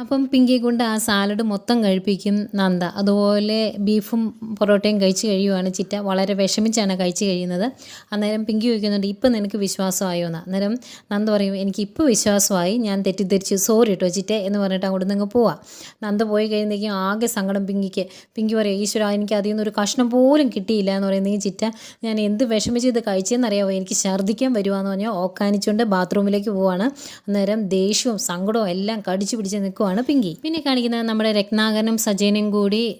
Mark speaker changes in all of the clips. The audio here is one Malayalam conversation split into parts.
Speaker 1: അപ്പം പിങ്കി കൊണ്ട് ആ സാലഡ് മൊത്തം കഴിപ്പിക്കും നന്ദ. അതുപോലെ ബീഫും പൊറോട്ടയും കഴിച്ച് കഴിയുവാണ് ചിറ്റ. വളരെ വിഷമിച്ചാണ് കഴിച്ച് കഴിയുന്നത്. അന്നേരം പിങ്കി ചോദിക്കുന്നുണ്ട് ഇപ്പം നിനക്ക് വിശ്വാസമായോ? എന്ന്. അന്നേരം നന്ദ പറയും എനിക്ക് ഇപ്പോൾ വിശ്വാസമായി. ഞാൻ തെറ്റിദ്ധരിച്ച് സോറി കേട്ടോ ചിറ്റ എന്ന് പറഞ്ഞിട്ട് അങ്ങോട്ട് നിങ്ങൾ പോവാം. നന്ദ പോയി കഴിയുമ്പോഴേക്കും ആകെ സങ്കടം പിങ്കിക്ക്. പിങ്കി പറയും ഈശ്വര എനിക്ക് അതിൽ നിന്ന് ഒരു കഷ്ണം പോലും കിട്ടിയില്ല എന്ന് പറയുന്നെങ്കിൽ ചിറ്റ. ഞാൻ എന്ത് വിഷമിച്ച് ഇത് കഴിച്ചെന്നറിയാമോ എനിക്ക് ഛർദ്ദിക്കാൻ വരുവാന്ന് പറഞ്ഞാൽ ഓക്കാനിച്ചുകൊണ്ട് ബാത്റൂമിലേക്ക് പോവാണ്. അന്നേരം ദേഷ്യവും സങ്കടവും എല്ലാം കടിച്ചു പിടിച്ച് നിൽക്കുവാണ് പിങ്കി. പിന്നെ കാണിക്കുന്നത് നമ്മുടെ രത്നാകരനും സജയനും കൂടി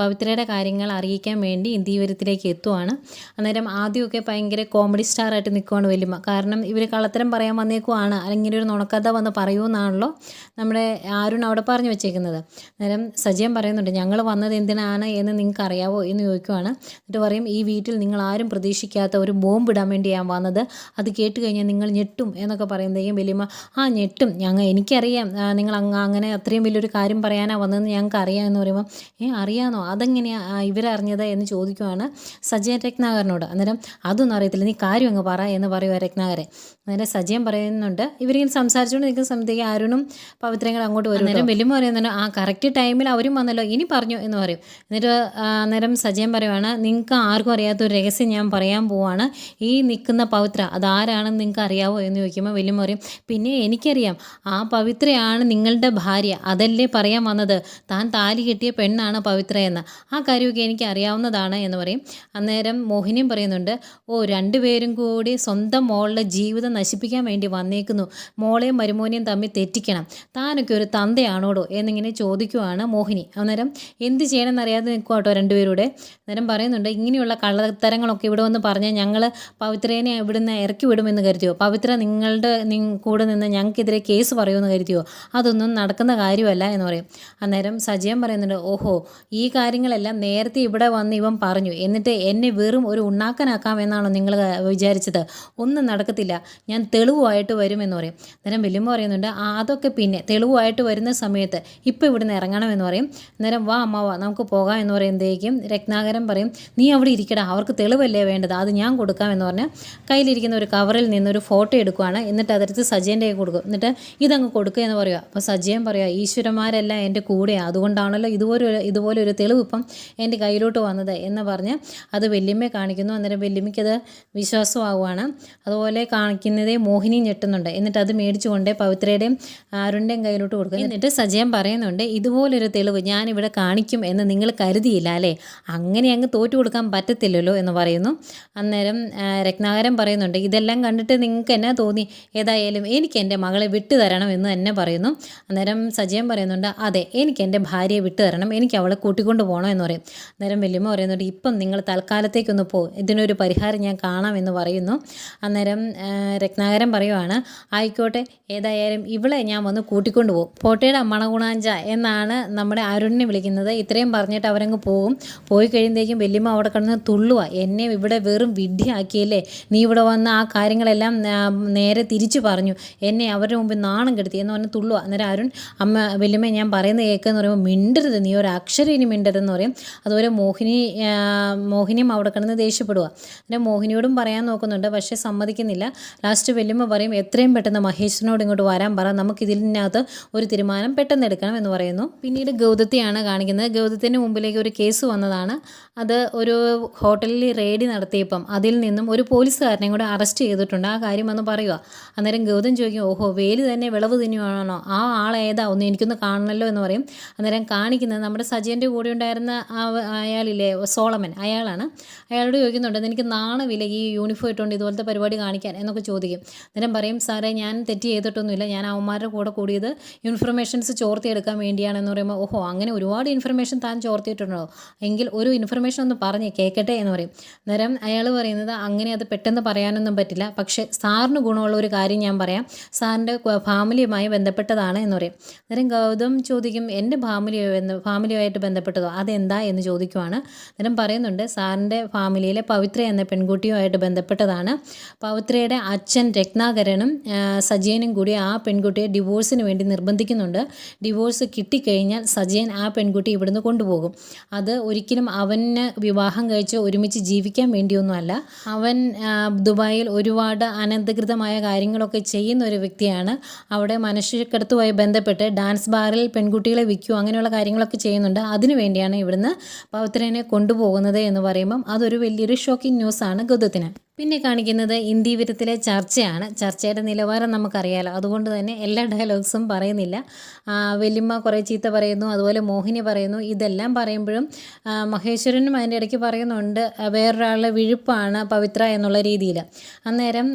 Speaker 1: പവിത്രയുടെ കാര്യങ്ങൾ അറിയിക്കാൻ വേണ്ടി ഇന്ത്യവരത്തിലേക്ക് എത്തുവാണ്. അന്നേരം ആദ്യമൊക്കെ ഭയങ്കര കോമഡി സ്റ്റാർ ആയിട്ട് നിൽക്കുവാണ് വലിയ കാരണം ഇവർ കള്ളത്തരം പറയാൻ വന്നേക്കുവാണ്. അല്ലെങ്കിൽ ഒരു നുണക്കഥ വന്ന് പറയുമെന്നാണല്ലോ നമ്മുടെ ആരുൺ അവിടെ പറഞ്ഞു വെച്ചേക്കുന്നത്. അന്നേരം സജീവം പറയുന്നുണ്ട് ഞങ്ങൾ വന്നത് എന്തിനാണ് എന്ന് നിങ്ങൾക്ക് അറിയാവോ എന്ന് ചോദിക്കുവാണ്. എന്നിട്ട് പറയും ഈ വീട്ടിൽ നിങ്ങൾ ആരും പ്രതീക്ഷിക്കാത്ത ഒരു ബോംബ് ഇടാൻ വേണ്ടിയാണ് വന്നത്. അത് കേട്ട് കഴിഞ്ഞാൽ നിങ്ങൾ ഞെട്ടും എന്നൊക്കെ പറയുമ്പോഴേക്കും വലിയമ്മ ആ ഞെട്ടും. ഞങ്ങൾ എനിക്കറിയാം. നിങ്ങൾ അങ്ങ് അങ്ങനെ അത്രയും വലിയൊരു കാര്യം പറയാനാണ് വന്നതെന്ന് ഞങ്ങൾക്ക് അറിയാം എന്ന് പറയുമ്പോൾ ഏ അറിയാമോ അതെങ്ങനെയാണ് ഇവരറിഞ്ഞത് എന്ന് ചോദിക്കുവാണ് സജയൻ രത്നാകരനോട്. അന്നേരം അതൊന്നും അറിയത്തില്ല. നീ കാര്യം അങ്ങ് പറ എന്ന് പറയുക രത്നാകരൻ. അന്നേരം സജയൻ പറയുന്നുണ്ട് ഇവരിങ്ങനെ സംസാരിച്ചുകൊണ്ട് നിൽക്കുന്ന സമയത്തേക്ക് അരുണും പവിത്രങ്ങൾ അങ്ങോട്ട് വരും അന്നേരം വലിയ പറയുന്നുണ്ട് ആ കറക്റ്റ് ടൈമിൽ അവരും വന്നല്ലോ ഇനി പറഞ്ഞു എന്ന് പറയും. എന്നിട്ട് നേരം അന്നേരം സജയൻ പറയുവാണ് നിങ്ങൾക്ക് ആർക്കും അറിയാത്ത ഒരു രഹസ്യം ഞാൻ പറയാൻ പോവാണ്. ഈ നിൽക്കുന്ന പവിത്ര അതാരാണെന്ന് നിങ്ങൾക്ക് അറിയാവോ? എന്ന് ചോദിക്കുമ്പോൾ വലിയ പറയും പിന്നെ എനിക്കറിയാം. ആ പവിത്രയാണ് നിങ്ങളുടെ ഭാര്യ. അതല്ലേ പറയാൻ വന്നത്? താൻ താലി കെട്ടിയ പെണ്ണാണ് പവിത്ര എന്ന് ആ കാര്യമൊക്കെ എനിക്ക് അറിയാവുന്നതാണ് എന്ന് പറയും. അന്നേരം മോഹിനിയും പറയുന്നുണ്ട് ഓ രണ്ടുപേരും കൂടി സ്വന്തം മോളുടെ ജീവിതം നശിപ്പിക്കാൻ വേണ്ടി വന്നേക്കുന്നു. മോളെയും മരുമോനെയും തമ്മിൽ തെറ്റിക്കണം. താനൊക്കെ ഒരു തന്തയാണോടോ? എന്നിങ്ങനെ ചോദിക്കുവാണ് മോഹിനി. അന്നേരം എന്ത് ചെയ്യണമെന്ന് അറിയാതെ നിൽക്കുക കേട്ടോ രണ്ടുപേരുടെ. അന്നേരം പറയുന്നുണ്ട് ഇങ്ങനെയുള്ള കള്ളത്തരങ്ങളൊക്കെ ഇവിടെ വന്ന് പറഞ്ഞാൽ ഞങ്ങൾ പവിത്രേനെ ഇവിടുന്ന് ഇറക്കി വിടുമെന്ന് കരുതിയോ? പവിത്ര നിങ്ങളുടെ കൂടെ നിന്ന് ഞങ്ങൾക്കെതിരെ കേസ് പറയുമെന്ന് കരുതിയോ? അതൊന്നും നടക്കുന്ന കാര്യമല്ല എന്ന് പറയും. അന്നേരം സജയം പറയുന്നുണ്ട് ഓഹോ ഈ കാര്യങ്ങളെല്ലാം നേരത്തെ ഇവിടെ വന്ന് ഇവൻ പറഞ്ഞു. എന്നിട്ട് എന്നെ വെറും ഒരു ഉണ്ണാക്കനാക്കാം എന്നാണോ നിങ്ങൾ വിചാരിച്ചത്. ഒന്നും നടക്കത്തില്ല. ഞാൻ തെളിവുമായിട്ട് വരുമെന്ന് പറയും. നേരം വലിയമ്മ പറയുന്നുണ്ട് "ആ, അതൊക്കെ പിന്നെ തെളിവുമായിട്ട് വരുന്ന സമയത്ത് ഇപ്പോൾ ഇവിടുന്ന് ഇറങ്ങണമെന്ന് പറയും. നേരം വാ അമ്മ വാ നമുക്ക് പോകാം എന്ന് പറയുമ്പോഴേക്കും രത്നാകരൻ പറയും നീ അവിടെ ഇരിക്കടാ അവർക്ക് തെളിവല്ലേ വേണ്ടത്? അത് ഞാൻ കൊടുക്കാം എന്ന് പറഞ്ഞ് കയ്യിലിരിക്കുന്ന ഒരു കവറിൽ നിന്നൊരു ഫോട്ടോ എടുക്കുവാണ്. എന്നിട്ട് അതെടുത്ത് സജയന്റെ കൊടുക്കും. എന്നിട്ട് ഇതങ്ങ് കൊടുക്കുക എന്ന് പറയുക അപ്പോൾ സജയൻ പറയുക ഈശ്വരന്മാരെല്ലാം എന്റെ കൂടെയാണ് അതുകൊണ്ടാണല്ലോ ഇതുപോലെ ഇതുപോലെ ഒരു തെളിവ് ഇപ്പം എന്റെ കയ്യിലോട്ട് വന്നത് എന്ന് പറഞ്ഞ് അത് വല്യമ്മയെ കാണിക്കുന്നു. അന്നേരം വല്യമ്മയ്ക്കത് വിശ്വാസമാവുകയാണ് അതുപോലെ കാണിക്കുന്നതേ മോഹിനി ഞെട്ടുന്നുണ്ട്. എന്നിട്ട് അത് മേടിച്ചുകൊണ്ട് പവിത്രയുടെയും ആരുടെയും കയ്യിലോട്ട് കൊടുക്കും എന്നിട്ട് സജയം പറയുന്നുണ്ട് ഇതുപോലൊരു തെളിവ് ഞാനിവിടെ കാണിക്കും എന്ന് നിങ്ങൾ കരുതിയില്ല അല്ലേ? അങ്ങനെ അങ്ങ് തോറ്റു കൊടുക്കാൻ പറ്റത്തില്ലല്ലോ എന്ന് പറയുന്നു. അന്നേരം രത്നാകരൻ പറയുന്നുണ്ട് ഇതെല്ലാം കണ്ടിട്ട് നിങ്ങൾക്ക് എന്നാ തോന്നി? ഏതായാലും എനിക്ക് എന്റെ മകളെ വിട്ടു തരണം എന്ന് തന്നെ പറയുന്നു. അന്നേരം സജയം പറയുന്നുണ്ട് അതെ എനിക്ക് എന്റെ ഭാര്യയെ വിട്ടു തരണം എനിക്ക് അവളെ കൂട്ടിക്കൊണ്ട് പോകണം എന്ന് പറയും. അന്നേരം വല്യമ്മ പറയുന്നുണ്ട് ഇപ്പം നിങ്ങൾ തൽക്കാലത്തേക്കൊന്ന് പോ. ഇതിനൊരു പരിഹാരം ഞാൻ കാണാം എന്ന് പറയുന്നു. അന്നേരം രത്നാകരൻ പറയുവാണ് ആയിക്കോട്ടെ ഏതായാലും ഇവളെ ഞാൻ വന്ന് കൂട്ടിക്കൊണ്ട് പോകും. പോട്ടയുടെ മണഗുണാഞ്ച എന്നാണ് നമ്മുടെ അരുണിനെ വിളിക്കുന്നത്. ഇത്രയും പറഞ്ഞിട്ട് അവരങ്ങ് പോകും പോയി കഴിയുമ്പോഴേക്കും വല്യമ്മ അവിടെ കിടന്ന് തുള്ളുക എന്നെ ഇവിടെ വെറും വിഡ്ഢിയാക്കിയല്ലേ? നീ ഇവിടെ വന്ന് ആ കാര്യങ്ങളെല്ലാം നേരെ തിരിച്ചു പറഞ്ഞു. എന്നെ അവരുടെ മുമ്പിൽ നാണം കെടുത്തി എന്ന് പറഞ്ഞ് തുള്ളുക അന്നേരം അരുൺ അമ്മ വല്യമ്മ ഞാൻ പറയുന്നത് കേൾക്കുക എന്ന് പറയുമ്പോൾ മിണ്ടരുത്. നീ ഒരു അക്ഷരം ഇനി മിണ്ടരുതെന്ന് പറയും. അതുപോലെ മോഹിനി മോഹിനിയും അവിടെ കിടന്ന് ദേഷ്യപ്പെടുക അങ്ങനെ മോഹിനിയോടും പറയാൻ നോക്കുന്നുണ്ട് പക്ഷേ സമ്മതിക്കുന്നില്ല. ലാസ്റ്റ് വല്യമ്മ പറയും എത്രയും പെട്ടെന്ന് മഹേഷിനോട് ഇങ്ങോട്ട് വരാൻ പറ. നമുക്ക് ഇതിനകത്ത് ഒരു തീരുമാനം പെട്ടെന്ന് എടുക്കണം എന്ന് പറയുന്നു. പിന്നീട് ഗൗതത്തെയാണ് കാണിക്കുന്നത്. ഗൗതത്തിന്റെ മുമ്പിലേക്ക് ഒരു കേസ് വന്നതാണ്. അത് ഒരു ഹോട്ടലിൽ റെയ്ഡ് നടത്തിയപ്പം അതിൽ നിന്നും ഒരു പോലീസുകാരനെ കൂടെ അറസ്റ്റ് ചെയ്തിട്ടുണ്ട്. ആ കാര്യം വന്ന് പറയുക അന്നേരം ഗൗതം ചോദിക്കും ഓഹോ വേൽ തന്നെ വിളവ് തിന്നുവാണോ? ആ ആളേതാ? ഒന്ന് എനിക്കൊന്ന് കാണണമല്ലോ എന്ന് പറയും. അന്നേരം കാണിക്കുന്നത് നമ്മുടെ സജയന്റെ കൂടെ ഉണ്ടായിരുന്ന അയാളില്ലേ സോളമൻ അയാളാണ്. അയാളോട് ചോദിക്കുന്നുണ്ട് എനിക്ക് നാണമില്ല ഈ യൂണിഫോം ഇട്ടുകൊണ്ട് ഇതുപോലത്തെ പരിപാടി കാണിക്കാൻ? എന്നൊക്കെ ചോദിക്കും. അന്നേരം പറയും സാറേ ഞാൻ തെറ്റ് ചെയ്തിട്ടൊന്നുമില്ല. ഞാൻ അവന്മാരുടെ കൂടെ കൂടിയത് ഇൻഫർമേഷൻസ് ചോർത്തിയെടുക്കാൻ വേണ്ടിയാണെന്ന് പറയുമ്പോൾ ഓഹോ അങ്ങനെ ഒരുപാട് ഇൻഫർമേഷൻ താൻ ചോർത്തിയിട്ടുണ്ടോ? എങ്കിൽ ഒരു ഇൻഫർമേഷൻ ഒന്ന് പറഞ്ഞ് കേൾക്കട്ടെ എന്ന് പറയും. അന്നേരം അയാൾ പറയുന്നത് അങ്ങനെ അത് പെട്ടെന്ന് പറയാനൊന്നും പറ്റില്ല. പക്ഷേ സാറിന് ഗുണമുള്ള ഒരു കാര്യം ഞാൻ പറയാം. സാറിന്റെ ഫാമിലിയുമായി ബന്ധപ്പെട്ടതാണ് എന്ന് പറയും. അന്നേരം ഗൗതം ചോദിക്കും എന്റെ ഫാമിലിയോ എന്ന് ഫാമിലിയുമായിട്ട് പെൺകുട്ടിയുമായിട്ട് ബന്ധപ്പെട്ടതോ? അതെന്താ എന്ന് ചോദിക്കുവാണ്. അന്നേരം പറയുന്നുണ്ട് സാറിന്റെ ഫാമിലിയിലെ പവിത്ര എന്ന പെൺകുട്ടിയുമായിട്ട് ബന്ധപ്പെട്ടതാണ്. പവിത്രയുടെ അച്ഛൻ രത്നാകരനും സജയനും കൂടി ആ പെൺകുട്ടിയെ ഡിവോഴ്സിന് വേണ്ടി നിർബന്ധിക്കുന്നുണ്ട്. ഡിവോഴ്സ് കിട്ടിക്കഴിഞ്ഞാൽ സജയൻ ആ പെൺകുട്ടി ഇവിടുന്ന് കൊണ്ടുപോകും. അത് ഒരിക്കലും അവന് വിവാഹം കഴിച്ച് ഒരുമിച്ച് ജീവിക്കാൻ വേണ്ടിയൊന്നുമല്ല. അവൻ ദുബായിൽ ഒരുപാട് അനധികൃതമായ കാര്യങ്ങളൊക്കെ ചെയ്യുന്ന ഒരു വ്യക്തിയാണ്. അവിടെ മനുഷ്യക്കടത്തുമായി ബന്ധപ്പെട്ട് ഡാൻസ് ബാറിൽ പെൺകുട്ടികളെ വിൽക്കുക അങ്ങനെയുള്ള കാര്യങ്ങളൊക്കെ ചെയ്യുന്നുണ്ട്. അതിനു വേണ്ടിയാണ് ഇവിടുന്ന് പവിത്രനെ കൊണ്ടുപോകുന്നത് എന്ന് പറയുമ്പം അതൊരു വലിയൊരു ഷോക്കിംഗ് ന്യൂസാണ് ഗൗതത്തിന്. പിന്നെ കാണിക്കുന്നത് ഇന്ത്യവിരത്തിലെ ചർച്ചയാണ്. ചർച്ചയുടെ നിലവാരം നമുക്കറിയാലോ. അതുകൊണ്ട് തന്നെ എല്ലാ ഡയലോഗ്സും പറയുന്നില്ല. വെല്ലിമ്മ കുറേ ചീത്ത പറയുന്നു അതുപോലെ മോഹിനി പറയുന്നു. ഇതെല്ലാം പറയുമ്പോഴും മഹേശ്വരനും അതിന്റെ ഇടയ്ക്ക് പറയുന്നുണ്ട് വേറൊരാളുടെ വിഴുപ്പാണ് പവിത്ര എന്നുള്ള രീതിയിൽ. അന്നേരം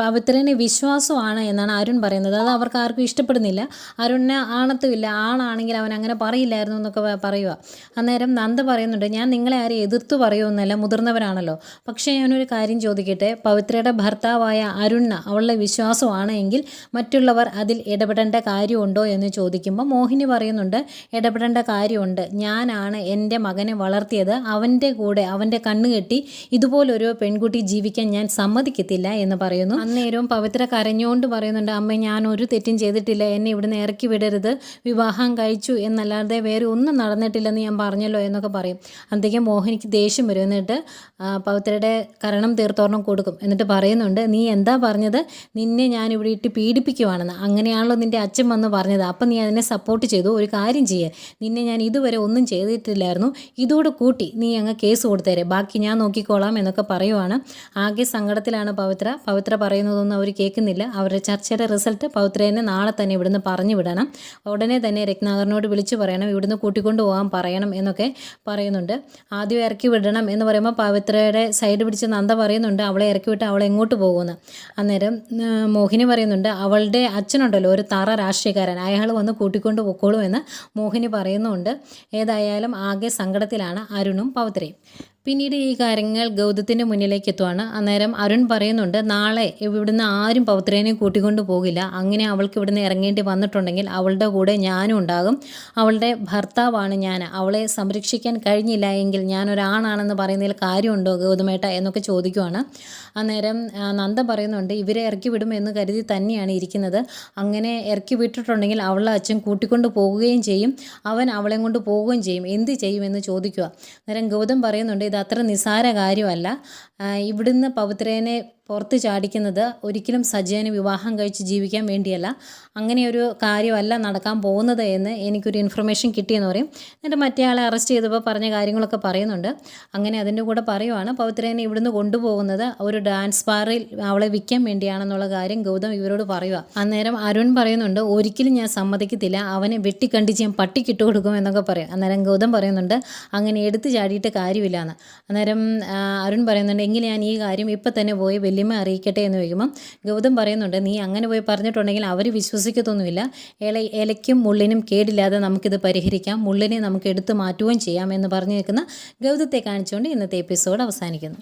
Speaker 1: പവിത്രന് വിശ്വാസമാണ് എന്നാണ് അരുൺ പറയുന്നത്. അത് അവർക്ക് ആർക്കും ഇഷ്ടപ്പെടുന്നില്ല. അരുണിന് ആണത്തുമില്ല ആണാണെങ്കിൽ അവൻ അങ്ങനെ പറയില്ലായിരുന്നു എന്നൊക്കെ പറയുക അന്നേരം നന്ദ പറയുന്നുണ്ട് ഞാൻ നിങ്ങളെ ആരും എതിർത്ത് പറയുമെന്നല്ല മുതിർന്നവരാണല്ലോ. പക്ഷേ ഞാനൊരു കാര്യം ചോദിക്കട്ടെ? പവിത്രയുടെ ഭർത്താവായ അരുണ അവളുടെ വിശ്വാസമാണ് എങ്കിൽ മറ്റുള്ളവർ അതിൽ ഇടപെടേണ്ട കാര്യമുണ്ടോ എന്ന് ചോദിക്കുമ്പോൾ മോഹിനി പറയുന്നുണ്ട് ഇടപെടേണ്ട കാര്യമുണ്ട്. ഞാനാണ് എന്റെ മകനെ വളർത്തിയത്. അവന്റെ കൂടെ അവന്റെ കണ്ണുകെട്ടി ഇതുപോലൊരു പെൺകുട്ടി ജീവിക്കാൻ ഞാൻ സമ്മതിക്കത്തില്ല എന്ന് പറയുന്നു. അന്നേരവും പവിത്ര കരഞ്ഞുകൊണ്ട് പറയുന്നുണ്ട് അമ്മ ഞാൻ ഒരു തെറ്റും ചെയ്തിട്ടില്ല. എന്നെ ഇവിടുന്ന് ഇറക്കി വിടരുത്. വിവാഹം കഴിച്ചു എന്നല്ലാതെ വേറെ ഒന്നും നടന്നിട്ടില്ലെന്ന് ഞാൻ പറഞ്ഞല്ലോ എന്നൊക്കെ പറയും. അന്തേക്കും മോഹിനിക്ക് ദേഷ്യം വരും. എന്നിട്ട് പവിത്രയുടെ കരണം തീർത്തൊരെണ്ണം കൊടുക്കും. എന്നിട്ട് പറയുന്നുണ്ട് നീ എന്താ പറഞ്ഞത്? നിന്നെ ഞാൻ ഇവിടെ ഇട്ട് പീഡിപ്പിക്കുവാണെന്ന്. അങ്ങനെയാണല്ലോ നിന്റെ അച്ഛൻ വന്ന് പറഞ്ഞത്. അപ്പം നീ അതിനെ സപ്പോർട്ട് ചെയ്തു. ഒരു കാര്യം ചെയ്യുക നിന്നെ ഞാൻ ഇതുവരെ ഒന്നും ചെയ്തിട്ടില്ലായിരുന്നു. ഇതോട് കൂട്ടി നീ അങ്ങ് കേസ് കൊടുത്തേരെ. ബാക്കി ഞാൻ നോക്കിക്കോളാം എന്നൊക്കെ പറയുവാണ്. ആകെ സങ്കടത്തിലാണ് പവിത്ര. പവിത്ര പറയുന്നതൊന്നും അവർ കേൾക്കുന്നില്ല. അവരുടെ ചർച്ചയുടെ റിസൾട്ട് പവിത്രേനെ നാളെ തന്നെ ഇവിടുന്ന് പറഞ്ഞു വിടണം. ഉടനെ തന്നെ രത്നാകരനോട് വിളിച്ചു പറയണം. ഇവിടുന്ന് കൂട്ടിക്കൊണ്ട് പോകാൻ പറയണം എന്നൊക്കെ പറയുന്നുണ്ട്. ആദ്യം ഇറക്കി വിടണം എന്ന് പറയുമ്പോൾ പവിത്രയുടെ സൈഡ് പിടിച്ച് നന്ദ പറയുന്നുണ്ട് അവളെ ഇറക്കി വിട്ട് അവളെ എങ്ങോട്ട് പോകുമെന്ന്. അന്നേരം മോഹിനി പറയുന്നുണ്ട് അവളുടെ അച്ഛനുണ്ടല്ലോ ഒരു തറ രാഷ്ട്രീയക്കാരൻ. അയാൾ വന്ന് കൂട്ടിക്കൊണ്ട് പൊക്കോളൂ എന്ന് മോഹിനി പറയുന്നുണ്ട്. ഏതായാലും ആകെ സങ്കടത്തിലാണ് അരുണും പവിത്രയും. പിന്നീട് ഈ കാര്യങ്ങൾ ഗൗതത്തിന്റെ മുന്നിലേക്ക് എത്തുവാണ്. അന്നേരം അരുൺ പറയുന്നുണ്ട് നാളെ ഇവിടുന്ന് ആരും പവിത്രേനെ കൂട്ടിക്കൊണ്ട് പോകില്ല. അങ്ങനെ അവൾക്ക് ഇവിടുന്ന് ഇറങ്ങേണ്ടി വന്നിട്ടുണ്ടെങ്കിൽ അവളുടെ കൂടെ ഞാനും ഉണ്ടാകും. അവളുടെ ഭർത്താവാണ് ഞാൻ. അവളെ സംരക്ഷിക്കാൻ കഴിഞ്ഞില്ല എങ്കിൽ ഞാൻ ഒരാണാണെന്ന് പറയുന്നതിൽ കാര്യമുണ്ടോ ഗൗതമേട്ട? എന്നൊക്കെ ചോദിക്കുവാണ്. അന്നേരം നന്ദ പറയുന്നുണ്ട് ഇവരെ ഇറക്കി വിടും എന്ന് കരുതി തന്നെയാണ് ഇരിക്കുന്നത്. അങ്ങനെ ഇറക്കി വിട്ടിട്ടുണ്ടെങ്കിൽ അവളുടെ അച്ഛൻ കൂട്ടിക്കൊണ്ട് പോവുകയും ചെയ്യും. അവൻ അവളെ കൊണ്ട് പോവുകയും ചെയ്യും. എന്ത് ചെയ്യുമെന്ന് ചോദിക്കുക അന്നേരം ഗൗതം പറയുന്നുണ്ട് ഇത് അത്ര നിസ്സാര കാര്യമല്ല. ഇവിടുന്ന് പവിത്രേനെ പുറത്ത് ചാടിക്കുന്നത് ഒരിക്കലും സജയന് വിവാഹം കഴിച്ച് ജീവിക്കാൻ വേണ്ടിയല്ല. അങ്ങനെയൊരു കാര്യമല്ല നടക്കാൻ പോകുന്നത് എന്ന് എനിക്കൊരു ഇൻഫർമേഷൻ കിട്ടിയെന്ന് പറയും. എന്നിട്ട് മറ്റേ ആളെ അറസ്റ്റ് ചെയ്തപ്പോൾ പറഞ്ഞ കാര്യങ്ങളൊക്കെ പറയുന്നുണ്ട്. അങ്ങനെ അതിന്റെ കൂടെ പറയുവാണ്. പവിത്രേനെ ഇവിടുന്ന് കൊണ്ടുപോകുന്നത് ഒരു ഡാൻസ് ബാറിൽ അവളെ വിൽക്കാൻ വേണ്ടിയാണെന്നുള്ള കാര്യം ഗൗതം ഇവരോട് പറയുക. അന്നേരം അരുൺ പറയുന്നുണ്ട് ഒരിക്കലും ഞാൻ സമ്മതിക്കത്തില്ല. അവനെ വെട്ടിക്കണ്ടിച്ച് ഞാൻ പട്ടിക്കിട്ട് കൊടുക്കും എന്നൊക്കെ പറയും. അന്നേരം ഗൗതം പറയുന്നുണ്ട് അങ്ങനെ എടുത്തു ചാടിയിട്ട് കാര്യമില്ല എന്ന് അന്നേരം അരുൺ പറയുന്നുണ്ട് എങ്കിൽ ഞാൻ ഈ കാര്യം ഇപ്പം തന്നെ പോയി വല്യമ്മ അറിയിക്കട്ടെ എന്ന് ചോദിക്കുമ്പം ഗൗതം പറയുന്നുണ്ട് നീ അങ്ങനെ പോയി പറഞ്ഞിട്ടുണ്ടെങ്കിൽ അവർ വിശ്വസിക്കത്തൊന്നുമില്ല. ഇല ഇലയ്ക്കും മുള്ളിനും കേടില്ലാതെ നമുക്കിത് പരിഹരിക്കാം. മുള്ളിനെ നമുക്ക് എടുത്തു മാറ്റുകയും ചെയ്യാം എന്ന് പറഞ്ഞു നിൽക്കുന്ന ഗൗതത്തെ കാണിച്ചുകൊണ്ട് ഇന്നത്തെ എപ്പിസോഡ് അവസാനിക്കുന്നു.